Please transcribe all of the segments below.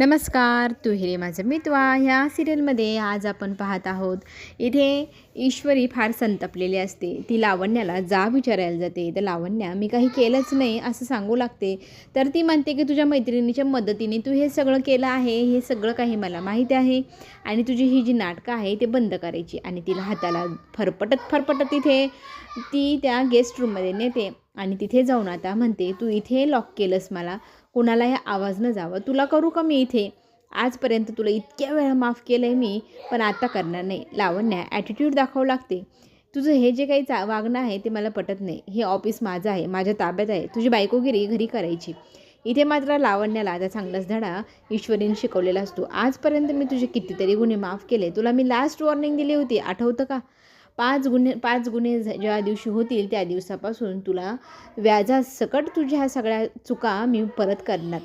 नमस्कार तू हिरे माझं मितवा. ह्या सिरियलमध्ये आज आपण पाहत आहोत इथे ईश्वरी फार संतपलेली असते. ती लावण्याला जा विचारायला जाते. तर लावण्या मी काही केलंच नाही असं सांगू लागते. तर ती म्हणते की तुझ्या मैत्रिणीच्या मदतीने तू हे सगळं केलं आहे. हे सगळं काही मला माहीत आहे. आणि तुझी ही जी नाटकं आहे ते बंद करायची. आणि तिला हाताला फरफटत फरफटत तिथे ती त्या गेस्ट रूममध्ये नेते. आणि तिथे जाऊन आता म्हणते तू इथे लॉक केलंस मला. कुणालाही आवाज न जावं. तुला करू का मी इथे? आजपर्यंत तुला इतक्या वेळा माफ केलं आहे मी पण आता करणार नाही. लावण्या ॲटिट्यूड दाखवावं लागते. तुझं हे जे काही चा वागणं आहे ते मला पटत नाही. हे ऑफिस माझं आहे माझ्या ताब्यात आहे. तुझी बायकोगिरी घरी करायची. इथे मात्र लावण्याला आता चांगलाच धडा ईश्वरीने शिकवलेला असतो. आजपर्यंत मी तुझे कितीतरी गुन्हे माफ केले. तुला मी लास्ट वॉर्निंग दिली होती. आठवतं का? पाच गुन्हे पाच गुन्हे ज्या दिवशी होतील त्या दिवसापासून तुला व्याजासकट तुझ्या ह्या सगळ्या चुका मी परत करणार.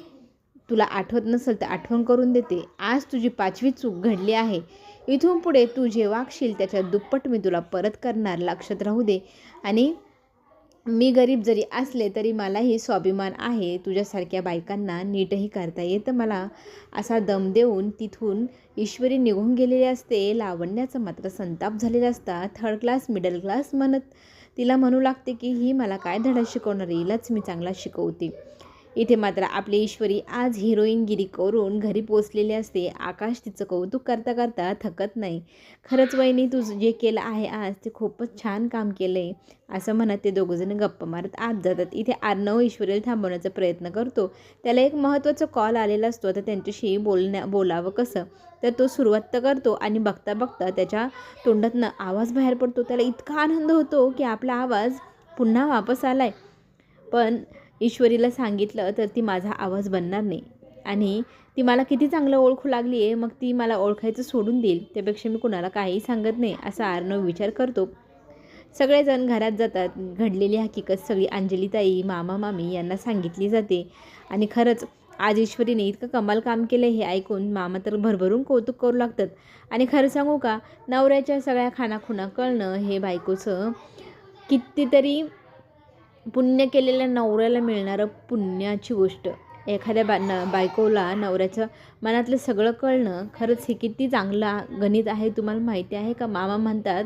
तुला आठवत नसेल तर आठवण करून देते. आज तुझी पाचवी चूक घडली आहे. इथून पुढे तू जे वागशील त्याच्या दुप्पट मी तुला परत करणार. लक्षात राहू दे. आणि मी गरीब जरी असले तरी मलाही स्वाभिमान आहे तुझ्यासारख्या बायकांना नीटही करता येतं. मला असा दम देऊन तिथून ईश्वरी निघून गेलेली असते. लावण्याचा मात्र संताप झालेला असता. थर्ड क्लास मिडल क्लास म्हणत तिला म्हणू लागते की ही मला काय धडा शिकवणार? हिलाच मी चांगला शिकवते. इथे मात्र आपली ईश्वरी आज हिरोईनगिरी करून घरी पोचलेली असते. आकाश तिचं कौतुक करता करता थकत नाही. खरंच वहिनी तू जे केलं आहे आज ते खूपच छान काम केलं आहे असं म्हणत ते दोघंजण गप्प मारत आत जातात. इथे आर्नव ईश्वरीला थांबवण्याचा प्रयत्न करतो. त्याला एक महत्त्वाचा कॉल आलेला असतो. तर त्यांच्याशी बोलण्या बोलावं कसं? तर तो सुरुवात तर करतो आणि बघता बघता त्याच्या तोंडातनं आवाज बाहेर पडतो. त्याला इतका आनंद होतो की आपला आवाज पुन्हा वापस आला आहे पण ईश्वरीला सांगितलं तर ती माझा आवाज बनणार नाही. आणि ती मला किती चांगलं ओळखू लागली आहे मग ती मला ओळखायचं सोडून देईल. त्यापेक्षा मी कुणाला काहीही सांगत नाही असा आर्नव विचार करतो. सगळेजण घरात जातात. घडलेली हकीकत सगळी अंजलीताई मामा मामी यांना सांगितली जाते. आणि खरंच आज ईश्वरीने इतकं कमाल काम केलं हे ऐकून मामा तर भरभरून कौतुक करू लागतात. आणि खरं सांगू का नवऱ्याच्या सगळ्या खानाखुणा कळणं हे बायकोचं कितीतरी पुण्य केलेल्या नवऱ्याला मिळणारं पुण्याची गोष्ट. एखाद्या बा न बायकोला नवऱ्याचं मनातलं सगळं कळणं खरंच हे किती चांगलं गणित आहे तुम्हाला माहिती आहे का? मामा म्हणतात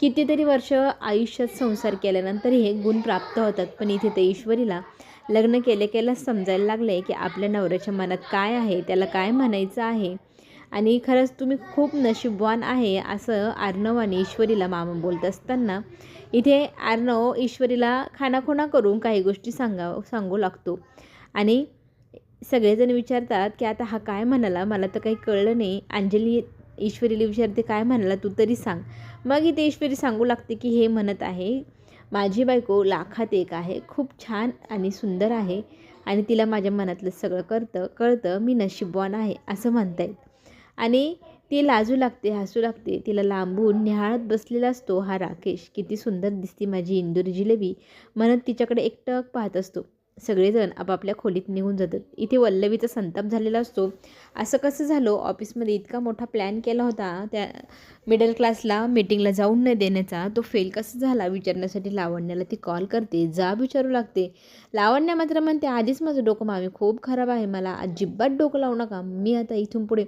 कितीतरी वर्ष आयुष्यात संसार केल्यानंतर हे गुण प्राप्त होतात पण इथे ते ईश्वरीला लग्न केले केल्यास समजायला लागले की आपल्या नवऱ्याच्या मनात काय आहे त्याला काय म्हणायचं आहे? आणि खरंच तुम्ही खूप नशीबवान आहे असं आर्णव आणि ईश्वरीला मामा बोलत असताना इथे आर्णव ईश्वरीला खानाखुणा करून काही गोष्टी सांगा सांगू लागतो. आणि सगळेजण विचारतात की आता हा काय म्हणाला? मला तर काही कळलं नाही. अंजली ईश्वरीला विचारते काय म्हणाला? तू तरी सांग. मग इथे ईश्वरी सांगू लागते की हे म्हणत आहे माझी बायको लाखात एक आहे. खूप छान आणि सुंदर आहे. आणि तिला माझ्या मनातलं सगळं करतं कळतं. मी नशीबवान आहे. असं म्हणता येईल आणि ती लाजू लागते हसू लागते. तिला लांबून निहाळत बसलेला असतो हा राकेश. किती सुंदर दिसते माझी इंदुरी जिलेबी. म्हणत तिच्याकडे एकटक पाहत असतो. सगळेजण आपापल्या खोलीत निघून जातात. इथे वल्लवीचा संताप झालेला असतो. असं कसं झालं? ऑफिसमध्ये इतका मोठा प्लॅन केला होता. त्या मिडल क्लासला मीटिंगला जाऊन न देण्याचा. तो फेल कसं झाला? विचारण्यासाठी लावण्याला ती कॉल करते. जा विचारू लागते. लावण्या मात्र म्हणते आधीच माझं डोकं मामी खूप खराब आहे. मला अजिबात डोकं लावू नका. मी आता इथून पुढे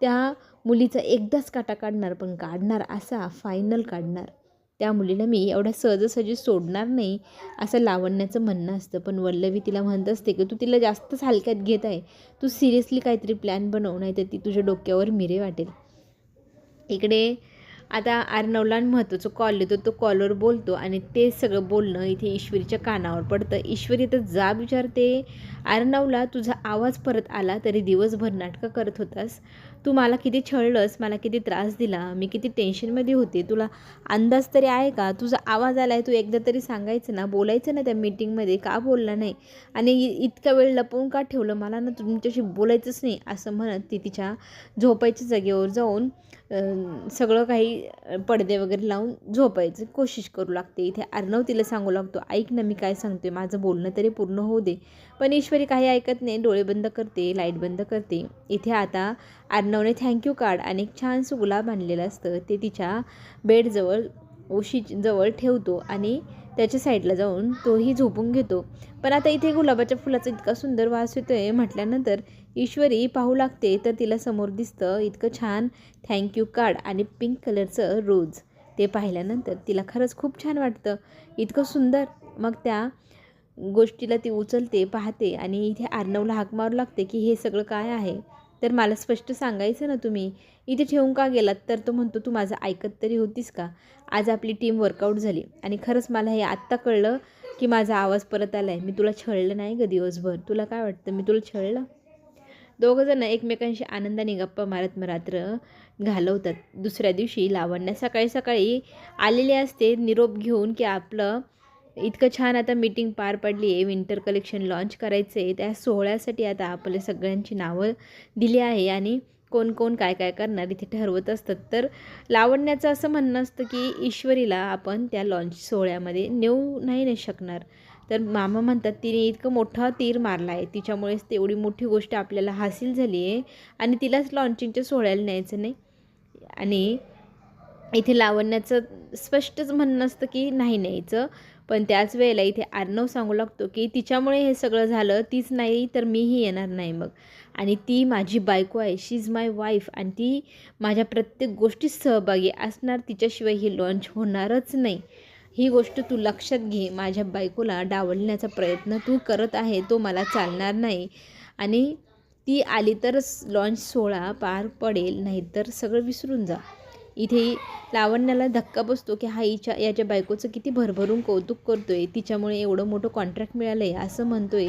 त्या मुलीचा एकदाच काटा काढणार पण काढणार असा फायनल काढणार. त्या मुलीला मी एवढ्या सहजासहजी सोडणार नाही असं लावण्याचं म्हणणं असतं. पण वल्लवी तिला म्हणत असते की तू तिला जास्तच हलक्यात घेत आहे. तू सिरियसली काहीतरी प्लॅन बनव नाही तर ती तुझ्या डोक्यावर मिरे वाटेल. इकडे आता आर्नवला महत्त्वाचं कॉल येतो. तो कॉलवर बोलतो आणि ते सगळं बोलणं इथे ईश्वरीच्या कानावर पडतं. ईश्वरी तर जा विचारते आर्नवला तुझा आवाज परत आला तरी दिवसभर नाटकं करत होतास? तू मला किती छळलंस मला किती त्रास दिला मी किती टेन्शनमध्ये होते तुला अंदाज तरी आहे का? तुझा आवाज आला आहे तू एकदा तरी सांगायचं ना बोलायचं ना त्या मीटिंगमध्ये का बोलला नाही? आणि इ- इतका वेळ लपवून का ठेवलं मला ना तुमच्याशी बोलायचंच नाही असं म्हणत ती तिच्या झोपायच्या जागेवर जाऊन सगळं काही पडदे वगैरे लावून झोपायचं. कोशिश करू लागते. इथे अर्णव तिला सांगू लागतो ऐक ना मी काय सांगते माझं बोलणं तरी पूर्ण होऊ दे. पण ईश्वरी काही ऐकत नाही. डोळे बंद करते लाइट बंद करते. इथे आता अर्णवने थँक्यू कार्ड आणि एक छानसं गुलाब आणलेलं असतं. ते तिच्या बेडजवळ उशी जवळ ठेवतो आणि त्याच्या साईडला जाऊन तोही झोपून घेतो. पण आता इथे गुलाबाच्या फुलाचा इतका सुंदर वास येतो आहे म्हटल्यानंतर ईश्वरी पाहू लागते तर तिला समोर दिसतं इतकं छान थँक्यू कार्ड आणि पिंक कलरचं रोज ते पाहिल्यानंतर तिला खरंच खूप छान वाटतं. इतकं सुंदर. मग त्या गोष्टीला ती उचलते पाहते आणि इथे अर्णवला हाक मारू लागते की हे सगळं काय आहे? तर मला स्पष्ट सांगायचं ना तुम्ही इथे ठेवून का गेलात? तर तो म्हणतो तू माझं ऐकत तरी होतीस का? आज आपली टीम वर्कआउट झाली. आणि खरंच मला हे आत्ता कळलं की माझा आवाज परत आला आहे मी तुला छळलं नाही ग दिवसभर. तुला काय वाटतं? मी तुला छळलं? दोघंजणं एकमेकांशी आनंदाने गप्पा मारत रात्र घालवतात. दुसऱ्या दिवशी लावण्या सकाळी सकाळी आलेले असते. निरोप घेऊन की आपलं इतकं छान आता मीटिंग पार पडली आहे. विंटर कलेक्शन लॉन्च करायचं आहे. त्या सोहळ्यासाठी आता आपले सगळ्यांची नावं दिली आहे आणि कोण कोण काय काय करणार इथे ठरवत असतात. तर लावण्याचं असं म्हणणं असतं की ईश्वरीला आपण त्या लॉन्च सोहळ्यामध्ये नेऊ नाही नाही शकणार. तर मामा म्हणतात तिने इतकं मोठा तीर मारला आहे. तिच्यामुळेच तेवढी मोठी गोष्ट आपल्याला हासिल झाली आहे आणि तिलाच लॉन्चिंगच्या सोहळ्याला न्यायचं नाही. आणि इथे लावण्याचं स्पष्टच म्हणणं असतं की नाही न्यायचं. पण त्याच वेळेला इथे आर्नव सांगू लागतो की तिच्यामुळे हे सगळं झालं तीच नाही तर मीही येणार नाही मग. आणि ती माझी बायको आहे. शी इज माय वाईफ आणि ती माझ्या प्रत्येक गोष्टीत सहभागी असणार. तिच्याशिवाय ही लॉन्च होणारच नाही. ही गोष्ट तू लक्षात घे. माझ्या बायकोला डावलण्याचा प्रयत्न तू करत आहे तो मला चालणार नाही. आणि ती आली तरच लॉन्च सोहळा पार पडेल नाहीतर सगळं विसरून जा. इथे लावण्याला धक्का बसतो की हा हिच्या याच्या बायकोचं किती भरभरून कौतुक करतोय. तिच्यामुळे एवढं मोठं कॉन्ट्रॅक्ट मिळालं आहे असं म्हणतोय.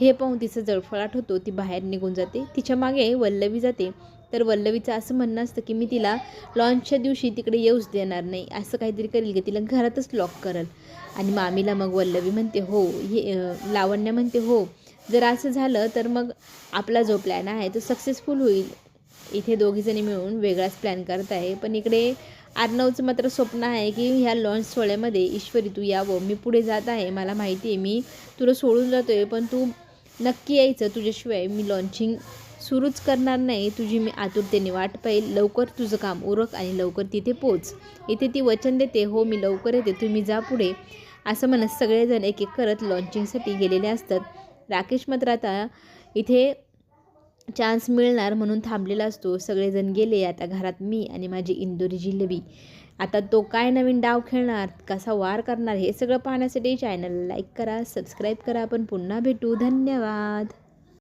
हे पाहून तिचं जळफळाट होतो. ती बाहेर निघून जाते. तिच्यामागे वल्लवी जाते. तर वल्लवीचं असं म्हणणं असतं की मी तिला लॉन्चच्या दिवशी तिकडे येऊच देणार नाही. असं काहीतरी करेल की तिला घरातच लॉक करेल. आणि मामीला मग वल्लवी म्हणते हो हे लावण्य म्हणते हो जर असं झालं तर मग आपला जो प्लॅन आहे तो सक्सेसफुल होईल. इथे दोघीजणी मिळून वेगळाच प्लॅन करत आहे. पण इकडे आर्नवचं मात्र स्वप्न आहे की ह्या लॉन्च सोहळ्यामध्ये ईश्वरी तू यावं मी पुढे जात आहे. मला माहिती आहे मी तुला सोडून जातो आहे पण तू नक्की यायचं तुझ्याशिवाय. मी लॉन्चिंग सुरूच करणार नाही. तुझी मी आतुरतेने वाट पाहिल. लवकर तुझं काम उरक आणि लवकर तिथे पोच. इथे ती वचन देते. हो मी लवकर येते. तुम्ही जा पुढे. असं म्हणत सगळेजण एक एक करत लॉन्चिंगसाठी गेलेले असतात. राकेश मात्र आता इथे चान्स मिळणार म्हणून थांबलेला असतो. सगळेजण गेले. आता घरात मी आणि माझी इंदोरी जिलेबी आता तो काय नवीन डाव खेळणार? कसा वार करणार? हे सगळं पाहण्यासाठी चॅनल लाईक करा सबस्क्राईब करा. आपण पुन्हा भेटू. धन्यवाद.